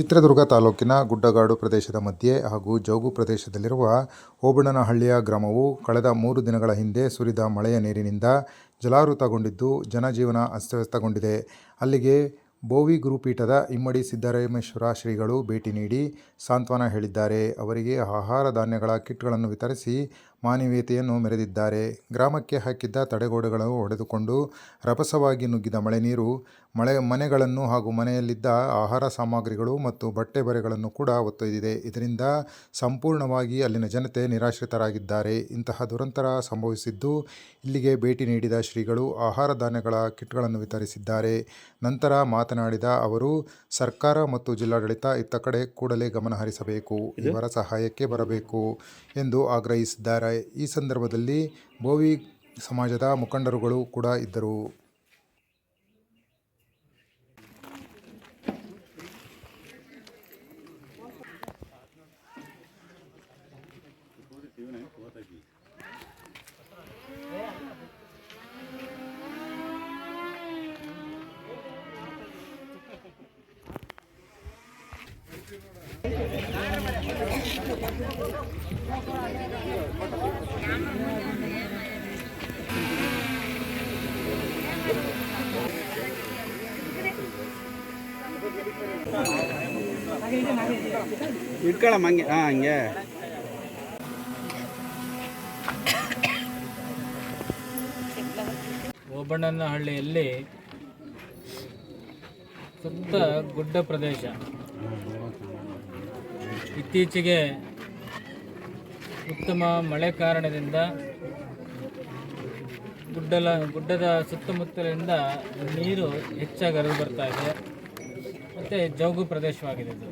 ಚಿತ್ರದುರ್ಗ ತಾಲೂಕಿನ ಗುಡ್ಡಗಾಡು ಪ್ರದೇಶದ ಮಧ್ಯೆ ಹಾಗೂ ಜೌಗು ಪ್ರದೇಶದಲ್ಲಿರುವ ಓಬಣ್ಣನಹಳ್ಳಿಯ ಗ್ರಾಮವು ಕಳೆದ ಮೂರು ದಿನಗಳ ಹಿಂದೆ ಸುರಿದ ಮಳೆಯ ನೀರಿನಿಂದ ಜಲಾವೃತಗೊಂಡಿದ್ದು ಜನಜೀವನ ಅಸ್ತವ್ಯಸ್ತಗೊಂಡಿದೆ. ಅಲ್ಲಿಗೆ ಬೋವಿ ಗುರುಪೀಠದ ಇಮ್ಮಡಿ ಸಿದ್ದರಾಮೇಶ್ವರ ಶ್ರೀಗಳು ಭೇಟಿ ನೀಡಿ ಸಾಂತ್ವನ ಹೇಳಿದ್ದಾರೆ. ಅವರಿಗೆ ಆಹಾರ ಧಾನ್ಯಗಳ ಕಿಟ್ಗಳನ್ನು ವಿತರಿಸಿ ಮಾನವೀಯತೆಯನ್ನು ಮೆರೆದಿದ್ದಾರೆ. ಗ್ರಾಮಕ್ಕೆ ಹಾಕಿದ್ದ ತಡೆಗೋಡೆಗಳನ್ನು ಒಡೆದುಕೊಂಡು ರಭಸವಾಗಿ ನುಗ್ಗಿದ ಮಳೆ ನೀರು ಮಳೆ ಮನೆಗಳನ್ನು ಹಾಗೂ ಮನೆಯಲ್ಲಿದ್ದ ಆಹಾರ ಸಾಮಗ್ರಿಗಳು ಮತ್ತು ಬಟ್ಟೆ ಬರೆಗಳನ್ನು ಕೂಡ ಒತ್ತೊಯ್ದಿದೆ. ಇದರಿಂದ ಸಂಪೂರ್ಣವಾಗಿ ಅಲ್ಲಿನ ಜನತೆ ನಿರಾಶ್ರಿತರಾಗಿದ್ದಾರೆ. ಇಂತಹ ದುರಂತರ ಸಂಭವಿಸಿದ್ದು ಇಲ್ಲಿಗೆ ಭೇಟಿ ನೀಡಿದ ಶ್ರೀಗಳು ಆಹಾರ ಧಾನ್ಯಗಳ ಕಿಟ್ಗಳನ್ನು ವಿತರಿಸಿದ್ದಾರೆ. ನಂತರ ಮಾತನಾಡಿದ ಅವರು ಸರ್ಕಾರ ಮತ್ತು ಜಿಲ್ಲಾಡಳಿತ ಇತ್ತ ಕಡೆ ಕೂಡಲೇ ಗಮನ ಹರಿಸಬೇಕು. ಇವರ ಸಹಾಯಕ್ಕೆ ಬರಬೇಕು ಎಂದು ಆಗ್ರಹಿಸಿದ್ದಾರೆ. ಈ ಸಂದರ್ಭದಲ್ಲಿ ಬೋವಿ ಸಮಾಜದ ಮುಖಂಡರುಗಳು ಕೂಡ ಇದ್ದರು. ಇಟ್ಕೊಳಮ್ಮ ಹಂಗೆ. ಹಾಂ ಹಂಗೆ. ಓಬಣ್ಣನಹಳ್ಳಿಯಲ್ಲಿ ಸುತ್ತ ಗುಡ್ಡ ಪ್ರದೇಶ. ಇತ್ತೀಚೆಗೆ ಉತ್ತಮ ಮಳೆ ಕಾರಣದಿಂದ ಗುಡ್ಡಲ, ಗುಡ್ಡದ ಸುತ್ತಮುತ್ತಲಿಂದ ನೀರು ಹೆಚ್ಚಾಗಿ ಹರಿದು ಬರ್ತಾ ಇದೆ. ಮತ್ತು ಜೌಗು ಪ್ರದೇಶವಾಗಿದೆ ಇದು.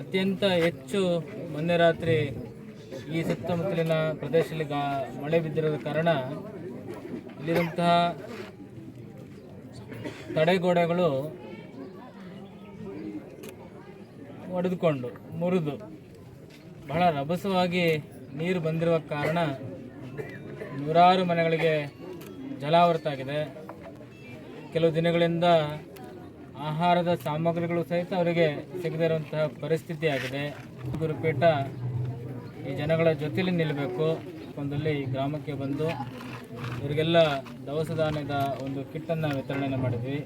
ಅತ್ಯಂತ ಹೆಚ್ಚು ಮೊನ್ನೆ ರಾತ್ರಿ ಈ ಸುತ್ತಮುತ್ತಲಿನ ಪ್ರದೇಶದಲ್ಲಿ ಗಾ, ಮಳೆ ಬಿದ್ದಿರೋದ ಕಾರಣ ಇಲ್ಲಿರುವಂತಹ ತಡೆಗೋಡೆಗಳು ಒಡೆದುಕೊಂಡು ಮುರಿದು ಬಹಳ ರಭಸವಾಗಿ ನೀರು ಬಂದಿರುವ ಕಾರಣ ನೂರಾರು ಮನೆಗಳಿಗೆ ಜಲಾವೃತ ಆಗಿದೆ. ಕೆಲವು ದಿನಗಳಿಂದ ಆಹಾರದ ಸಾಮಗ್ರಿಗಳು ಸಹಿತ ಅವರಿಗೆ ಸಿಗದಿರುವಂತಹ ಪರಿಸ್ಥಿತಿ ಆಗಿದೆ. ಗುರುಪೀಠ ಈ ಜನಗಳ ಜೊತೆಲಿ ನಿಲ್ಲಬೇಕು. ಒಂದಲ್ಲಿ ಗ್ರಾಮಕ್ಕೆ ಬಂದು ಇವರಿಗೆಲ್ಲ ದವಸ ಧಾನ್ಯದ ಒಂದು ಕಿಟ್ಟನ್ನು ವಿತರಣೆ ಮಾಡಿದ್ವಿ.